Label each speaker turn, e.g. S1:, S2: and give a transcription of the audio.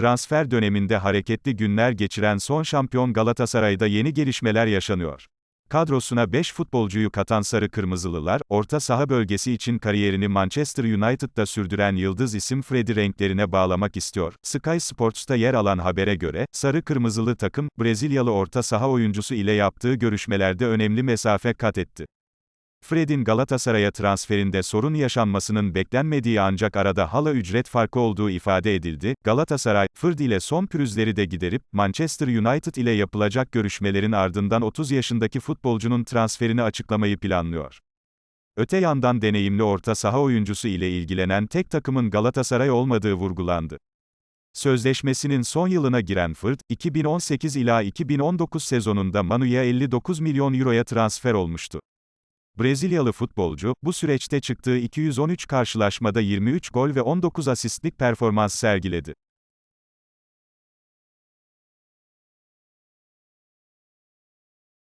S1: Transfer döneminde hareketli günler geçiren son şampiyon Galatasaray'da yeni gelişmeler yaşanıyor. Kadrosuna 5 futbolcuyu katan Sarı Kırmızılılar, orta saha bölgesi için kariyerini Manchester United'da sürdüren yıldız isim Fred'i renklerine bağlamak istiyor. Sky Sports'ta yer alan habere göre, Sarı Kırmızılı takım, Brezilyalı orta saha oyuncusu ile yaptığı görüşmelerde önemli mesafe kat etti. Fred'in Galatasaray'a transferinde sorun yaşanmasının beklenmediği ancak arada hala ücret farkı olduğu ifade edildi. Galatasaray, Fred ile son pürüzleri de giderip, Manchester United ile yapılacak görüşmelerin ardından 30 yaşındaki futbolcunun transferini açıklamayı planlıyor. Öte yandan deneyimli orta saha oyuncusu ile ilgilenen tek takımın Galatasaray olmadığı vurgulandı. Sözleşmesinin son yılına giren Fırt, 2018 ila 2019 sezonunda Manu'ya 59 milyon euroya transfer olmuştu. Brezilyalı futbolcu, bu süreçte çıktığı 213 karşılaşmada 23 gol ve 19 asistlik performans sergiledi.